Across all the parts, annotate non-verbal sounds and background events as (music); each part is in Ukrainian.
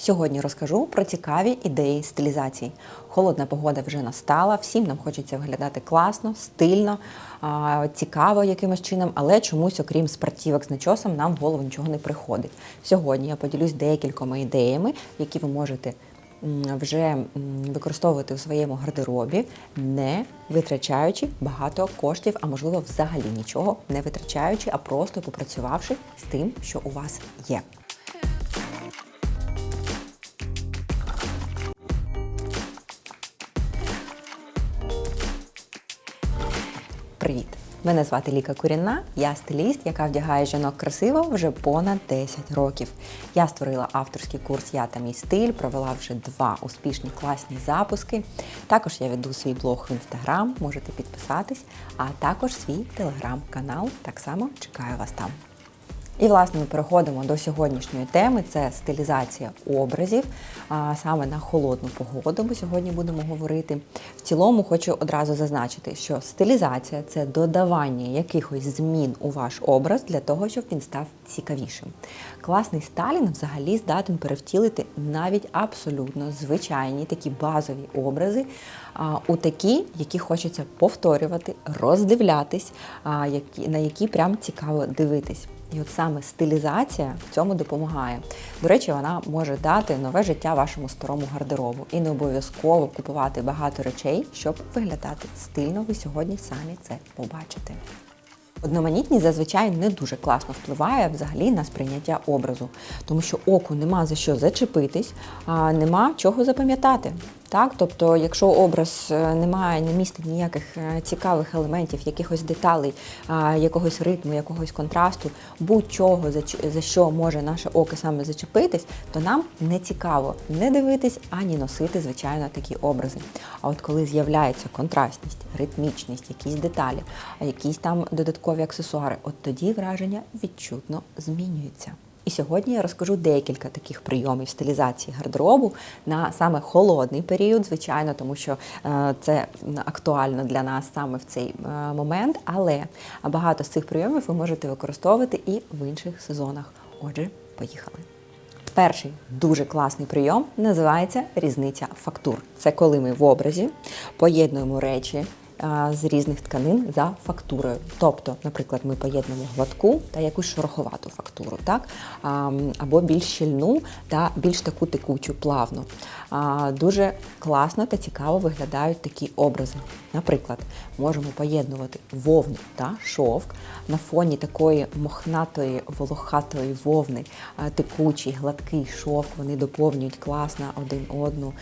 Сьогодні розкажу про цікаві ідеї стилізації. Холодна погода вже настала, всім нам хочеться виглядати класно, стильно, цікаво якимось чином, але чомусь, окрім спортівок з начосом, нам в голову нічого не приходить. Сьогодні я поділюсь декількома ідеями, які ви можете вже використовувати у своєму гардеробі, не витрачаючи багато коштів, а можливо, взагалі нічого не витрачаючи, а просто попрацювавши з тим, що у вас є. Мене звати Ліка Куріна, я стиліст, яка вдягає жінок красиво вже понад 10 років. Я створила авторський курс Я та мій стиль, провела вже два успішні класні запуски. Також я веду свій блог в інстаграм, можете підписатись, а також свій телеграм-канал. Так само чекаю вас там. І, власне, ми переходимо до сьогоднішньої теми: це стилізація образів. А саме на холодну погоду ми сьогодні будемо говорити. В цілому хочу одразу зазначити, що стилізація це додавання якихось змін у ваш образ для того, щоб він став цікавішим. Класний стайлінг взагалі здатен перевтілити навіть абсолютно звичайні такі базові образи а, у такі, які хочеться повторювати, роздивлятись, а, які, на які прям цікаво дивитись. І от саме стилізація в цьому допомагає. До речі, вона може дати нове життя вашому старому гардеробу. І не обов'язково купувати багато речей, щоб виглядати стильно. Ви сьогодні самі це побачите. Одноманітність зазвичай не дуже класно впливає взагалі на сприйняття образу, тому що оку нема за що зачепитись, а нема чого запам'ятати. Так, тобто, якщо образ е, не має, не містить ніяких е, цікавих елементів, якихось деталей, якогось ритму, якогось контрасту, будь-чого за, що може наше око саме зачепитись, то нам не цікаво не дивитись ані носити, звичайно, такі образи. А от коли з'являється контрастність, ритмічність, якісь деталі, якісь там додаткові аксесуари, от тоді враження відчутно змінюється. І сьогодні я розкажу декілька таких прийомів стилізації гардеробу на саме холодний період, звичайно, тому що е, це актуально для нас саме в цей е, момент. Але багато з цих прийомів ви можете використовувати і в інших сезонах. Отже, поїхали. Перший дуже класний прийом називається різниця фактур. Це коли ми в образі поєднуємо речі з різних тканин за фактурою. Тобто, наприклад, ми поєднуємо гладку та якусь шороховату фактуру, так? Або більш щільну та більш таку текучу, плавну. Дуже класно та цікаво виглядають такі образи. Наприклад, можемо поєднувати вовну та шовк на фоні такої мохнатої волохатої вовни, текучий, гладкий шовк. Вони доповнюють класно один одну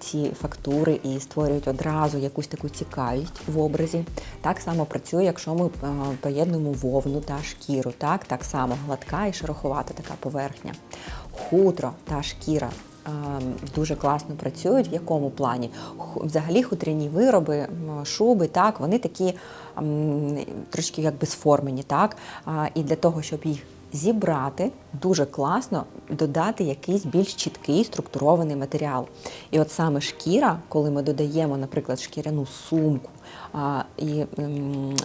ці фактури і створюють одразу якусь таку цікавість в образі. Так само працює, якщо ми поєднуємо вовну та шкіру. Так, так само гладка і шероховата така поверхня. Хутро та шкіра дуже класно працюють. В якому плані? Взагалі хутряні вироби, шуби, так, вони такі трошки якби сформені, так? І для того, щоб їх зібрати, дуже класно додати якийсь більш чіткий структурований матеріал. І от саме шкіра, коли ми додаємо, наприклад, шкіряну сумку а, і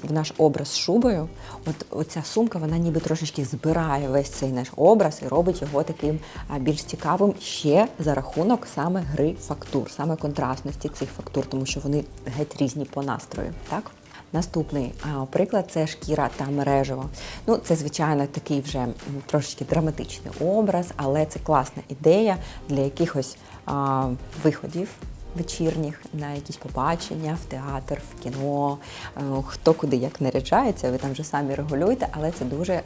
в наш образ з шубою, от оця сумка, вона ніби трошечки збирає весь цей наш образ і робить його таким більш цікавим ще за рахунок саме гри фактур, саме контрастності цих фактур, тому що вони геть різні по настрою. Так? Наступний приклад це шкіра та мережево. Ну, це, звичайно, такий вже трошечки драматичний образ, але це класна ідея для якихось а, виходів вечірніх, на якісь побачення, в театр, в кіно, е, хто куди як наряджається, ви там вже самі регулюєте, але це дуже е,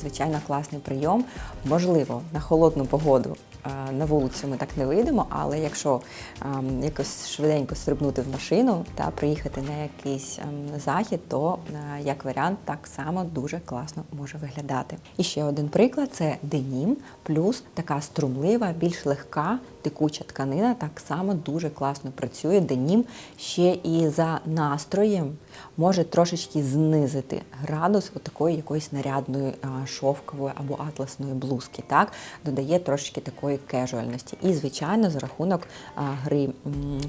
звичайно класний прийом. Можливо, на холодну погоду е, на вулицю ми так не вийдемо, але якщо ем, якось швиденько стрибнути в машину та приїхати на якийсь ем, захід, то як варіант так само дуже класно може виглядати. І ще один приклад це денім, плюс така струмлива, більш легка текуча тканина так само дуже класно працює. Денім ще і за настроєм може трошечки знизити градус такої якоїсь нарядної шовкової або атласної блузки. Так додає трошечки такої кежуальності. І, звичайно, за рахунок гри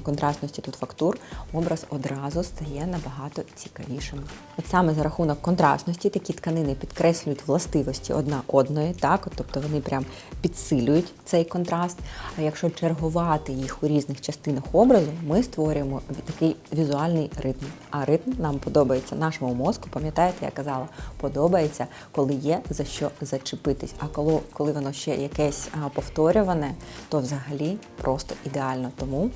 контрастності тут фактур образ одразу стає набагато цікавішим. От саме за рахунок контрастності такі тканини підкреслюють властивості одна одної, так тобто вони прям підсилюють цей контраст. А якщо чергувати їх у різних частинах образу, ми створюємо такий візуальний ритм. А ритм нам подобається нашому мозку. Пам'ятаєте, я казала, подобається, коли є за що зачепитись. А коли, коли воно ще якесь повторюване, то взагалі просто ідеально. Тому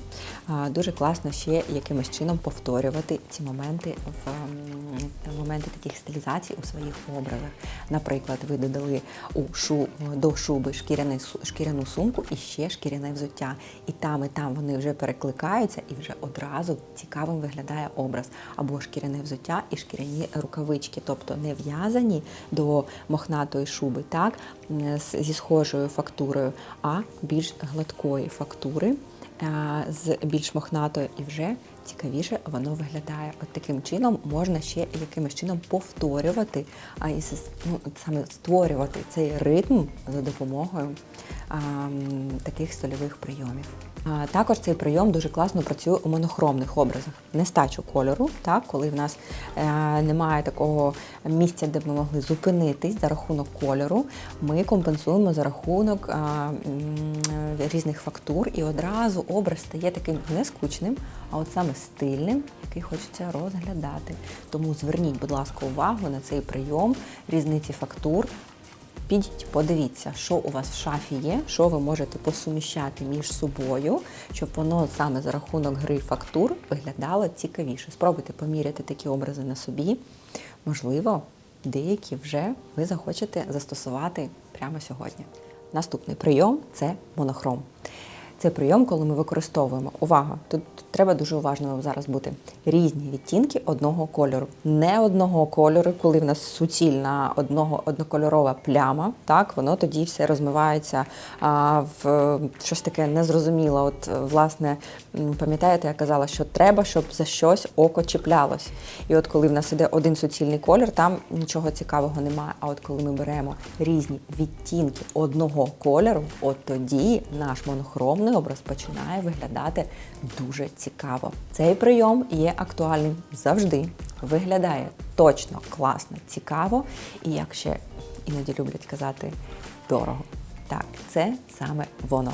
дуже класно ще якимось чином повторювати ці моменти в м, моменти таких стилізацій у своїх образах. Наприклад, ви додали у шу до шуби шкіряний шкіряну сумку і ще шкіряне взуття. І там, і там вони вже перекликаються, і вже одразу цікавим виглядає образ. Або шкіряне взуття і шкіряні рукавички, тобто не в'язані до мохнатої шуби, так зі схожою фактурою, а більш гладкої фактури з більш мохнатою і вже цікавіше воно виглядає. От таким чином можна ще якимось чином повторювати, а і ну, саме створювати цей ритм за допомогою а, таких стольових прийомів. Також цей прийом дуже класно працює у монохромних образах. Нестачу кольору, так, коли в нас е, немає такого місця, де ми могли зупинитись за рахунок кольору, ми компенсуємо за рахунок різних фактур, і одразу образ стає таким не скучним, а от саме стильним, який хочеться розглядати. Тому зверніть, будь ласка, увагу на цей прийом різниці фактур. Підіть, подивіться, що у вас в шафі є, що ви можете посуміщати між собою, щоб воно саме за рахунок гри фактур виглядало цікавіше. Спробуйте поміряти такі образи на собі. Можливо, деякі вже ви захочете застосувати прямо сьогодні. Наступний прийом це монохром. Це прийом, коли ми використовуємо увага. Тут треба дуже уважними зараз бути різні відтінки одного кольору. Не одного кольору, коли в нас суцільна одного однокольорова пляма, так воно тоді все розмивається а, в щось таке незрозуміле. От власне, пам'ятаєте, я казала, що треба, щоб за щось око чіплялось. І от коли в нас іде один суцільний колір, там нічого цікавого немає. А от коли ми беремо різні відтінки одного кольору, от тоді наш монохромний образ починає виглядати дуже цікаво. Цей прийом є актуальним завжди. Виглядає точно, класно, цікаво, і як ще іноді люблять казати, дорого. Так, це саме воно.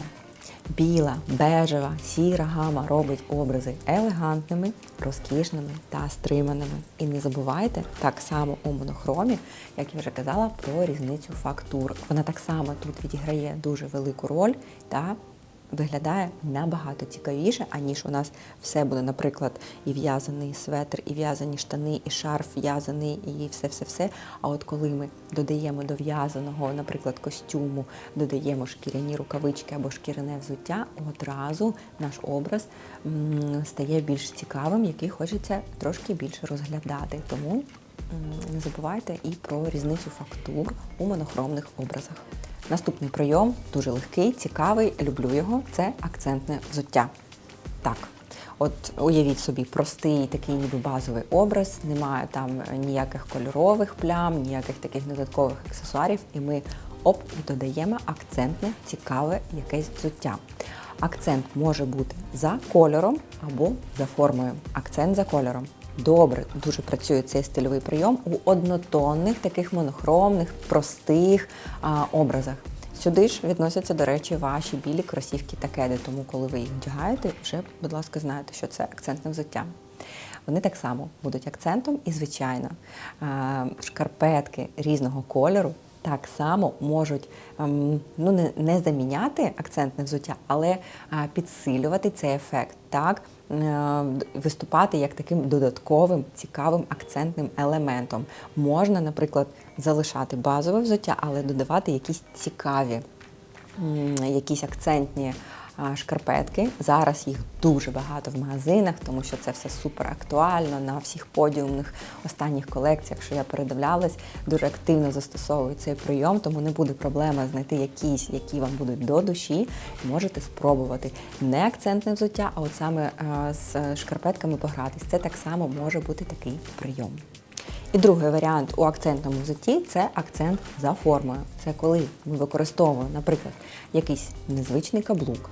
Біла, бежева, сіра гама робить образи елегантними, розкішними та стриманими. І не забувайте так само у монохромі, як я вже казала, про різницю фактур. Вона так само тут відіграє дуже велику роль та виглядає набагато цікавіше, аніж у нас все буде, наприклад, і в'язаний светр, і в'язані штани, і шарф в'язаний, і все-все-все. А от коли ми додаємо до в'язаного, наприклад, костюму, додаємо шкіряні рукавички або шкіряне взуття, одразу наш образ стає більш цікавим, який хочеться трошки більше розглядати. Тому не забувайте і про різницю фактур у монохромних образах. Наступний прийом дуже легкий, цікавий, люблю його. Це акцентне взуття. Так, от уявіть собі простий такий ніби базовий образ, немає там ніяких кольорових плям, ніяких таких додаткових аксесуарів, і ми оп, додаємо акцентне, цікаве якесь взуття. Акцент може бути за кольором або за формою. Акцент за кольором. Добре, дуже працює цей стильовий прийом у однотонних, таких монохромних, простих а, образах. Сюди ж відносяться, до речі, ваші білі кросівки та кеди, тому коли ви їх вдягаєте, вже, будь ласка, знаєте, що це акцентне взуття. Вони так само будуть акцентом, і, звичайно, шкарпетки різного кольору так само можуть ем, ну, не, заміняти акцентне взуття, але підсилювати цей ефект, так, е, виступати як таким додатковим цікавим акцентним елементом. Можна, наприклад, залишати базове взуття, але додавати якісь цікаві, якісь акцентні шкарпетки. Зараз їх дуже багато в магазинах, тому що це все супер актуально на всіх подіумних останніх колекціях, що я передивлялась, дуже активно застосовують цей прийом, тому не буде проблема знайти якісь, які вам будуть до душі. Можете спробувати не акцентне взуття, а от саме е, з шкарпетками погратись. Це так само може бути такий прийом. І другий варіант у акцентному взутті це акцент за формою. Це коли ми використовуємо, наприклад, якийсь незвичний каблук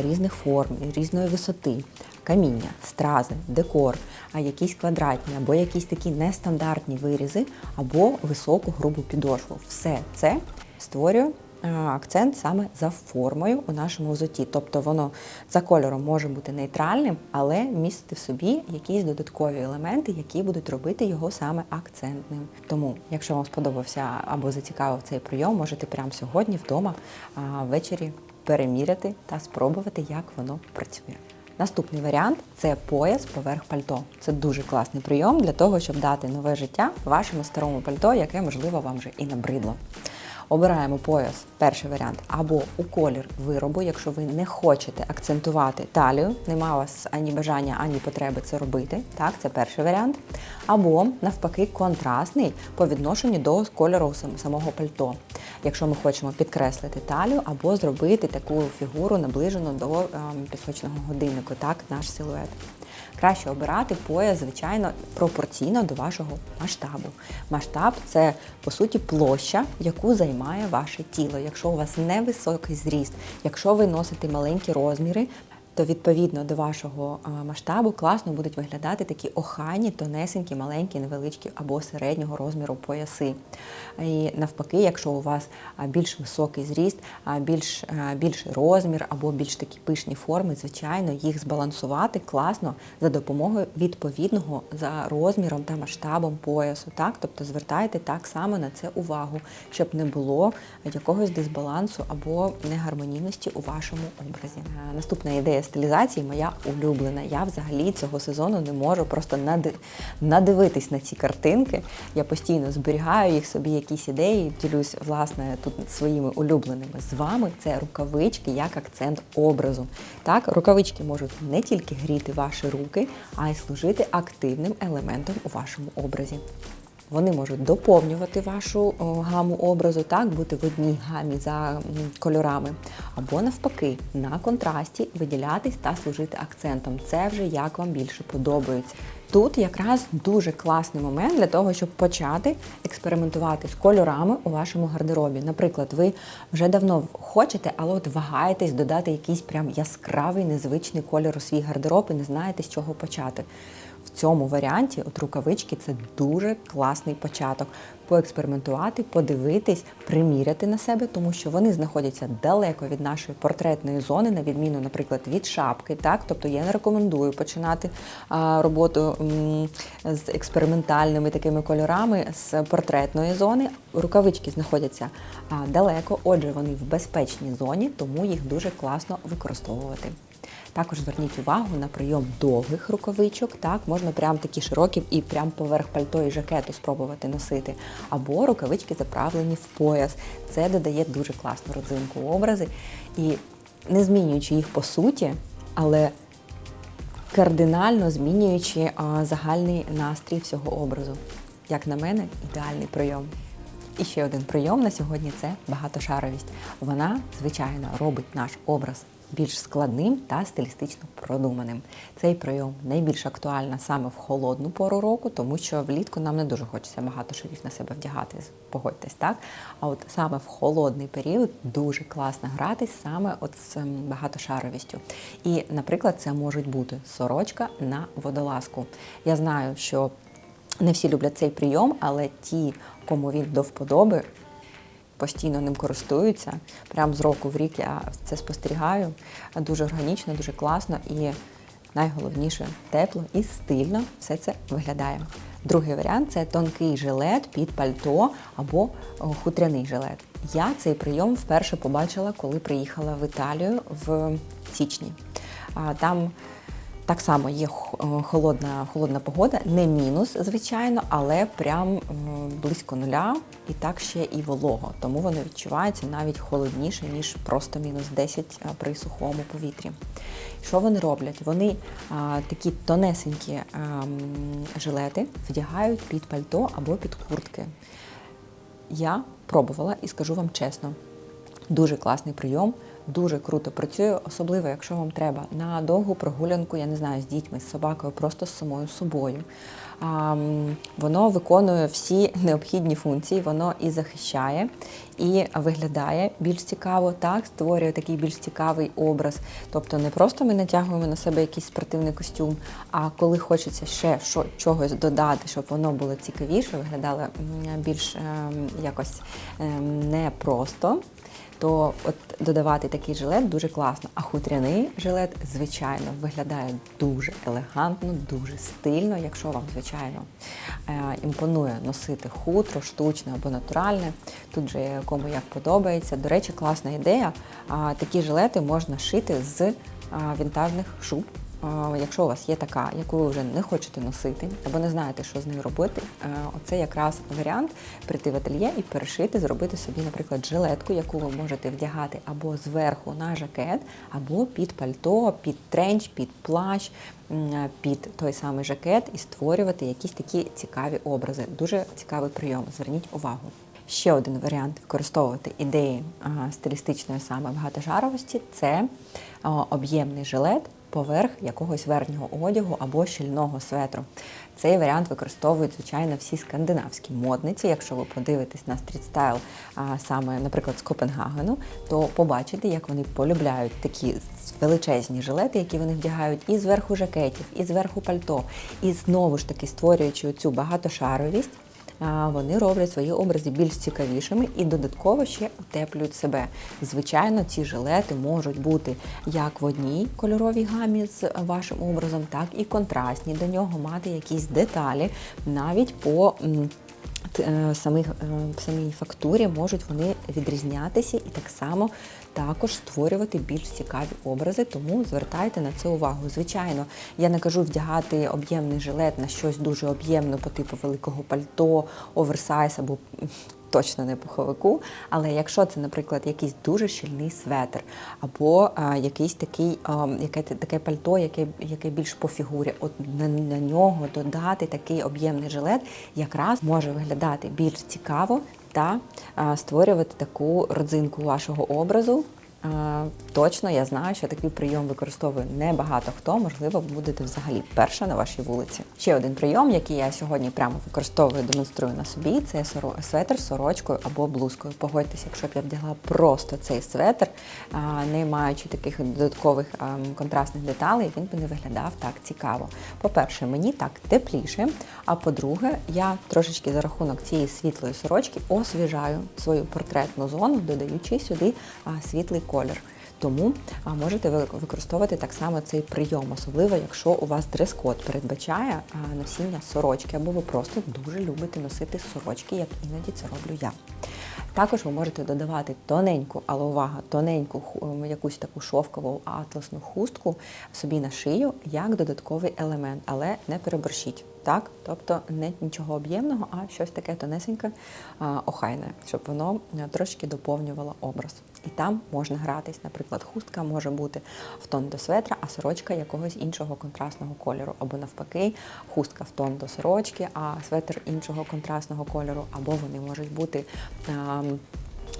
різних форм, різної висоти, каміння, стрази, декор, якісь квадратні або якісь такі нестандартні вирізи, або високу грубу підошву. Все це створює акцент саме за формою у нашому взутті. Тобто воно за кольором може бути нейтральним, але містити в собі якісь додаткові елементи, які будуть робити його саме акцентним. Тому, якщо вам сподобався або зацікавив цей прийом, можете прямо сьогодні вдома ввечері переміряти та спробувати, як воно працює. Наступний варіант це пояс поверх пальто. Це дуже класний прийом для того, щоб дати нове життя вашому старому пальто, яке, можливо, вам вже і набридло. Обираємо пояс, перший варіант, або у колір виробу, якщо ви не хочете акцентувати талію, нема у вас ані бажання, ані потреби це робити. Так, це перший варіант. Або навпаки, контрастний по відношенню до кольору самого пальто. Якщо ми хочемо підкреслити талію або зробити таку фігуру наближену до ем, пісочного годиннику, так, наш силует. Краще обирати пояс, звичайно, пропорційно до вашого масштабу. Масштаб це по суті площа, яку займає ваше тіло. Якщо у вас невисокий зріст, якщо ви носите маленькі розміри, то відповідно до вашого масштабу класно будуть виглядати такі охайні, тонесенькі, маленькі, невеличкі або середнього розміру пояси. І навпаки, якщо у вас більш високий зріст, більш, більший розмір або більш такі пишні форми, звичайно, їх збалансувати класно за допомогою відповідного за розміром та масштабом поясу. Так? Тобто звертайте так само на це увагу, щоб не було якогось дисбалансу або негармонійності у вашому образі. Е, Наступна ідея стилізації моя улюблена. Я взагалі цього сезону не можу просто надивитись на ці картинки. Я постійно зберігаю їх собі якісь ідеї, ділюсь власне тут своїми улюбленими з вами. Це рукавички як акцент образу. Так, рукавички можуть не тільки гріти ваші руки, а й служити активним елементом у вашому образі. Вони можуть доповнювати вашу гаму образу, так, бути в одній гамі за кольорами, або навпаки, на контрасті виділятись та служити акцентом. Це вже як вам більше подобається. Тут якраз дуже класний момент для того, щоб почати експериментувати з кольорами у вашому гардеробі. Наприклад, ви вже давно хочете, але от вагаєтесь додати якийсь прям яскравий, незвичний кольор у свій гардероб і не знаєте, з чого почати. В цьому варіанті от рукавички це дуже класний початок. Поекспериментувати, подивитись, приміряти на себе, тому що вони знаходяться далеко від нашої портретної зони, на відміну, наприклад, від шапки. Так, тобто я не рекомендую починати а, роботу м, з експериментальними такими кольорами з портретної зони. Рукавички знаходяться а, далеко, отже, вони в безпечній зоні, тому їх дуже класно використовувати. Також зверніть увагу на прийом довгих рукавичок. Так, можна прям такі широкі і прям поверх пальто і жакету спробувати носити. Або рукавички заправлені в пояс. Це додає дуже класну родзинку образи. І не змінюючи їх по суті, але кардинально змінюючи а, загальний настрій всього образу. Як на мене, ідеальний прийом. І ще один прийом на сьогодні це багатошаровість. Вона, звичайно, робить наш образ більш складним та стилістично продуманим. Цей прийом найбільш актуальна саме в холодну пору року, тому що влітку нам не дуже хочеться багато шарів на себе вдягати, погодьтесь, так? А от саме в холодний період дуже класно гратись саме от з ем, багатошаровістю. І, наприклад, це можуть бути сорочка на водолазку. Я знаю, що не всі люблять цей прийом, але ті, кому він до вподоби, постійно ним користуються. Прям з року в рік я це спостерігаю. Дуже органічно, дуже класно і найголовніше тепло і стильно все це виглядає. Другий варіант це тонкий жилет під пальто або хутряний жилет. Я цей прийом вперше побачила, коли приїхала в Італію в січні. Там Так само є е, холодна, холодна погода, не мінус, звичайно, але прям близько нуля, і так ще і волого. Тому воно відчувається навіть холодніше, ніж просто мінус 10 при сухому повітрі. Що вони роблять? Вони а, такі тонесенькі а, жилети вдягають під пальто або під куртки. Я пробувала і скажу вам чесно, дуже класний прийом, дуже круто працює, особливо якщо вам треба на довгу прогулянку, я не знаю, з дітьми, з собакою, просто з самою собою. А, воно виконує всі (laughs) необхідні функції, воно і захищає, і виглядає більш цікаво, так, створює такий більш цікавий образ. Тобто не просто ми натягуємо на себе якийсь спортивний костюм, а коли хочеться ще що, чогось додати, щоб воно було цікавіше, виглядало більш ем, якось ем, непросто, то от додавати такий жилет дуже класно. А хутряний жилет, звичайно, виглядає дуже елегантно, дуже стильно, якщо вам, звичайно, е, імпонує носити хутро, штучне або натуральне. Тут же кому як подобається. До речі, класна ідея. Такі жилети можна шити з вінтажних шуб. Якщо у вас є така, яку ви вже не хочете носити, або не знаєте, що з нею робити, е, оце якраз варіант прийти в ательє і перешити, зробити собі, наприклад, жилетку, яку ви можете вдягати або зверху на жакет, або під пальто, під тренч, під плащ, е, під той самий жакет і створювати якісь такі цікаві образи. Дуже цікавий прийом. Зверніть увагу. Ще один варіант використовувати ідеї стилістичної саме багатожаровості це об'ємний жилет поверх якогось верхнього одягу або щільного светру. Цей варіант використовують, звичайно, всі скандинавські модниці. Якщо ви подивитесь на стрітстайл, саме, наприклад, з Копенгагену, то побачите, як вони полюбляють такі величезні жилети, які вони вдягають і зверху жакетів, і зверху пальто, і знову ж таки створюючи цю багатошаровість. Вони роблять свої образи більш цікавішими і додатково ще утеплюють себе. Звичайно, ці жилети можуть бути як в одній кольоровій гамі з вашим образом, так і контрастні. До нього мати якісь деталі навіть по е, самих, е, самій фактурі можуть вони відрізнятися і так само також створювати більш цікаві образи, тому звертайте на це увагу. Звичайно, я не кажу вдягати об'ємний жилет на щось дуже об'ємне по типу великого пальто, оверсайз або точно не пуховику. Але якщо це, наприклад, якийсь дуже щільний светр, або а, якийсь такий, а, яке, таке пальто, яке, яке більш по фігурі, от на, на нього додати такий об'ємний жилет, якраз може виглядати більш цікаво та створювати таку родзинку вашого образу. А, Точно я знаю, що такий прийом використовує небагато хто. Можливо, будете взагалі перша на вашій вулиці. Ще один прийом, який я сьогодні прямо використовую, демонструю на собі, це светр з сорочкою або блузкою. Погодьтеся, якщо б я вдягла просто цей светр, не маючи таких додаткових контрастних деталей, він би не виглядав так цікаво. По-перше, мені так тепліше. А по-друге, я трошечки за рахунок цієї світлої сорочки освіжаю свою портретну зону, додаючи сюди світлий колір. Тому можете використовувати так само цей прийом, особливо якщо у вас дрес-код передбачає носіння сорочки, або ви просто дуже любите носити сорочки, як іноді це роблю я. Також ви можете додавати тоненьку, але увага, тоненьку ем, якусь таку шовкову атласну хустку собі на шию як додатковий елемент, але не переборщіть. Так, тобто не нічого об'ємного, а щось таке тонесеньке, охайне, щоб воно е, трошки доповнювало образ. І там можна гратись. Наприклад, хустка може бути в тон до светра, а сорочка якогось іншого контрастного кольору. Або навпаки, хустка в тон до сорочки, а светр іншого контрастного кольору, або вони можуть бути. ем,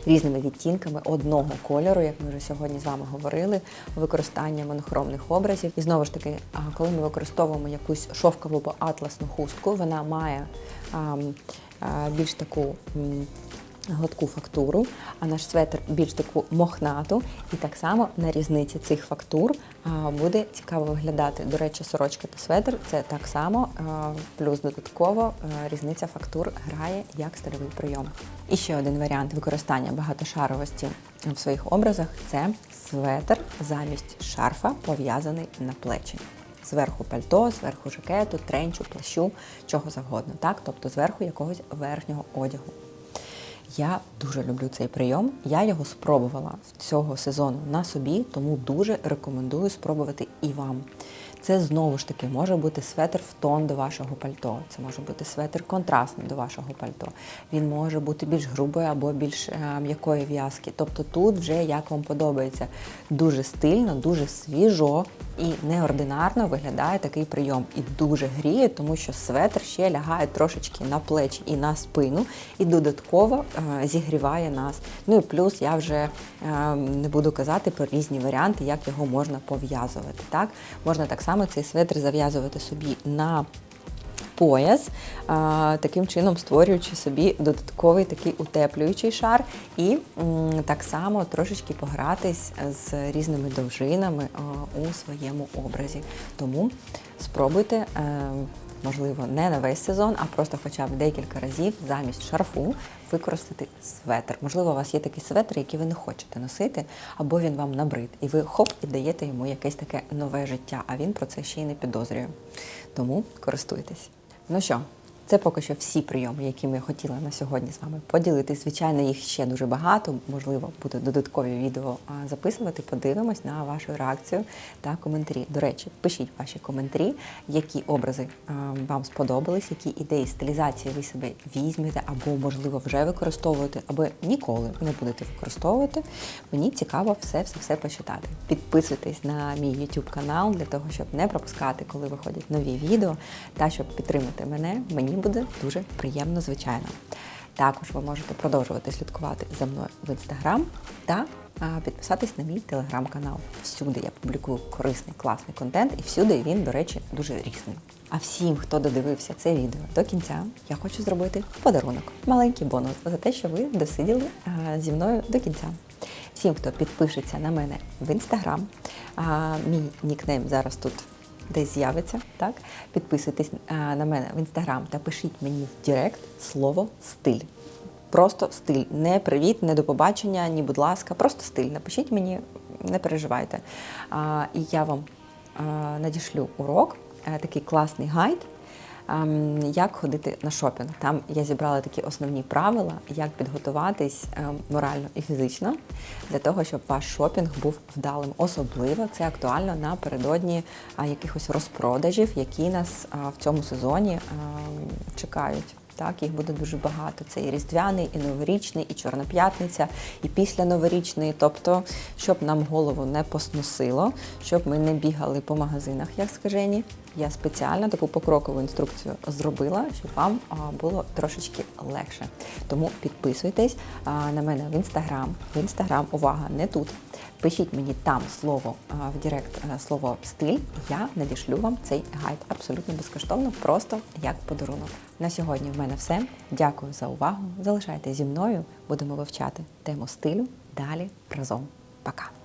Різними відтінками одного кольору, як ми вже сьогодні з вами говорили, використання монохромних образів. І знову ж таки, коли ми використовуємо якусь шовкову або атласну хустку, вона має ам, а, більш таку гладку фактуру, а наш светр більш таку мохнату. І так само на різниці цих фактур буде цікаво виглядати. До речі, сорочка та светр це так само, плюс додатково різниця фактур грає як стильовий прийом. І ще один варіант використання багатошаровості в своїх образах це светр замість шарфа, пов'язаний на плечі. Зверху пальто, зверху жакету, тренчу, плащу, чого завгодно, так? Тобто зверху якогось верхнього одягу. Я дуже люблю цей прийом. Я його спробувала цього сезону на собі, тому дуже рекомендую спробувати і вам. Це знову ж таки може бути светр в тон до вашого пальто. Це може бути светр контрастний до вашого пальто. Він може бути більш грубої або більш е, м'якої в'язки. Тобто тут вже як вам подобається. Дуже стильно, дуже свіжо і неординарно виглядає такий прийом. І дуже гріє, тому що светр ще лягає трошечки на плечі і на спину, і додатково е, зігріває нас. Ну і плюс я вже е, не буду казати про різні варіанти, як його можна пов'язувати. Так? Можна так само цей светр зав'язувати собі на пояс, таким чином створюючи собі додатковий такий утеплюючий шар, і так само трошечки погратись з різними довжинами у своєму образі. Тому спробуйте. е, Можливо, не на весь сезон, а просто хоча б декілька разів замість шарфу використати светр. Можливо, у вас є такі светр, які ви не хочете носити, або він вам набрид, і ви хоп і даєте йому якесь таке нове життя, а він про це ще й не підозрює. Тому користуйтесь. Ну що, це поки що всі прийоми, які ми хотіли на сьогодні з вами поділитися. Звичайно, їх ще дуже багато. Можливо, буде додаткові відео записувати. Подивимось на вашу реакцію та коментарі. До речі, пишіть ваші коментарі, які образи вам сподобались, які ідеї стилізації ви себе візьмете, або, можливо, вже використовуєте, або ніколи не будете використовувати. Мені цікаво все все все почитати. Підписуйтесь на мій YouTube канал для того, щоб не пропускати, коли виходять нові відео, та щоб підтримати мене. Мені буде дуже приємно, звичайно. Також ви можете продовжувати слідкувати за мною в інстаграм та підписатись на мій телеграм-канал. Всюди я публікую корисний, класний контент, і всюди він, до речі, дуже різний. А всім, хто додивився це відео до кінця, я хочу зробити подарунок, маленький бонус за те, що ви досиділи зі мною до кінця. Всім, хто підпишеться на мене в інстаграм, мій нікнейм зараз тут десь з'явиться. Так? Підписуйтесь а, на мене в інстаграм та пишіть мені в Директ слово стиль. Просто стиль. Не привіт, не до побачення, ні, будь ласка, просто стиль. Напишіть мені, не переживайте. І я вам а, надішлю урок, а, такий класний гайд. Ем, Як ходити на шопінг? Там я зібрала такі основні правила, як підготуватись ем, морально і фізично для того, щоб ваш шопінг був вдалим. Особливо це актуально напередодні якихось розпродажів, які нас в цьому сезоні ем, чекають. Так, їх буде дуже багато. Це і різдвяний, і новорічний, і чорна п'ятниця, і після новорічний. Тобто, щоб нам голову не посносило, щоб ми не бігали по магазинах, як скажені. Я спеціально таку покрокову інструкцію зробила, щоб вам було трошечки легше. Тому підписуйтесь на мене в інстаграм. В інстаграм, увага, не тут. Пишіть мені там слово в Директ слово стиль. Я надішлю вам цей гайд абсолютно безкоштовно, просто як подарунок. На сьогодні в мене все. Дякую за увагу. Залишайтеся зі мною. Будемо вивчати тему стилю далі разом. Пока.